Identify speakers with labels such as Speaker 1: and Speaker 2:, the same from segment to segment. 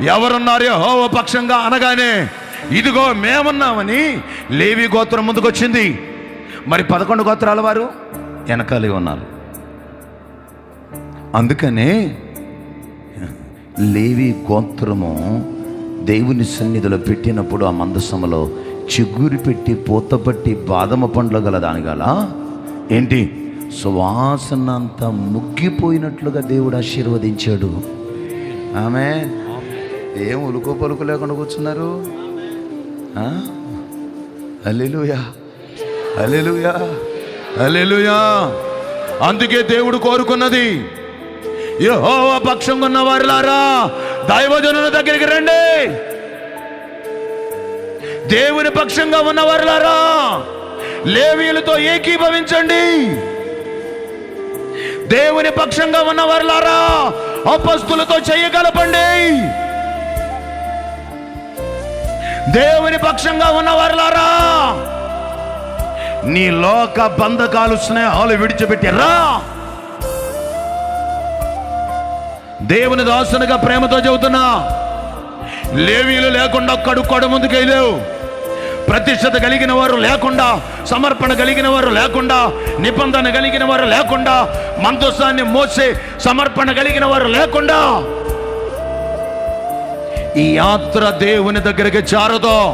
Speaker 1: ఎవరున్నారు హోవ పక్షంగా అనగానే ఇదిగో మేమున్నామని లేవి గోత్రం ముందుకొచ్చింది. మరి పదకొండు గోత్రాల వారు వెనకాలి ఉన్నారు. అందుకనే లేవి గోత్రము దేవుని సన్నిధిలో పెట్టినప్పుడు ఆ మందసములో చిగురు పెట్టి పూతపట్టి బాదమ పండ్లు గల దాని గల ఏంటి? సువాసన అంతా ముగ్గిపోయినట్లుగా దేవుడు ఆశీర్వదించాడు. ఆమె ఏం ఉలుకో పలుకు లేకుండా కూర్చున్నారు? అల్లెలుయా అల్లెలుయా అల్లెలుయా అందుకే దేవుడు కోరుకున్నది యెహోవా పక్షంగా ఉన్న వారులారా దైవజనుల దగ్గరికి రండి. దేవుని పక్షంగా ఉన్నవారులారా లేవీలతో ఏకీభవించండి. దేవుని పక్షంగా ఉన్నవారులారా అపస్తులతో చేయగలపండి. దేవుని పక్షంగా ఉన్న వారులారా నీ లోక బంధకాలు స్నేహాలు విడిచిపెట్టి రా. దేవుని దాసునిగా ప్రేమతో చెబుతున్నా లేవీలు లేకుండా కడుక్కోడు ముందుకెళ్ళావు ప్రతిష్టత కలిగిన వారు లేకుండా సమర్పణ కలిగిన వారు లేకుండా నిబంధన కలిగిన వారు లేకుండా మందస్సాన్ని మోసే సమర్పణ కలిగిన వారు లేకుండా ఈ యాత్ర దేవుని దగ్గరికి చేరదు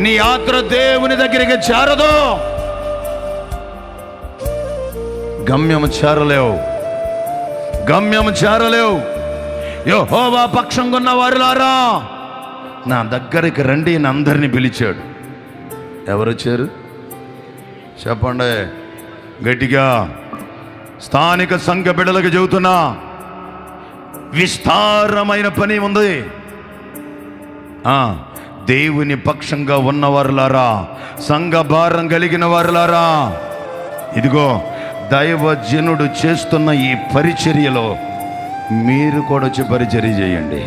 Speaker 1: నీ యాత్ర దేవుని దగ్గరికి చేరదు గమ్యం చేరలేవు. గమ్యం చేరలేవు. యెహోవా పక్షంగా ఉన్న వారులారా నా దగ్గరికి రండి అని అందరిని పిలిచాడు. ఎవరు వచ్చారు? చెప్పండి. గట్టిగా స్థానిక సంఘ బిడ్డలకు చెబుతున్నా. విస్తారమైన పని ఉంది. దేవుని పక్షంగా ఉన్నవారులారా సంఘ భారం కలిగిన వారులారా ఇదిగో దైవజనుడు చేస్తున్న ఈ పరిచర్యలో మీరు కూడా వచ్చి పరిచర్య చేయండి.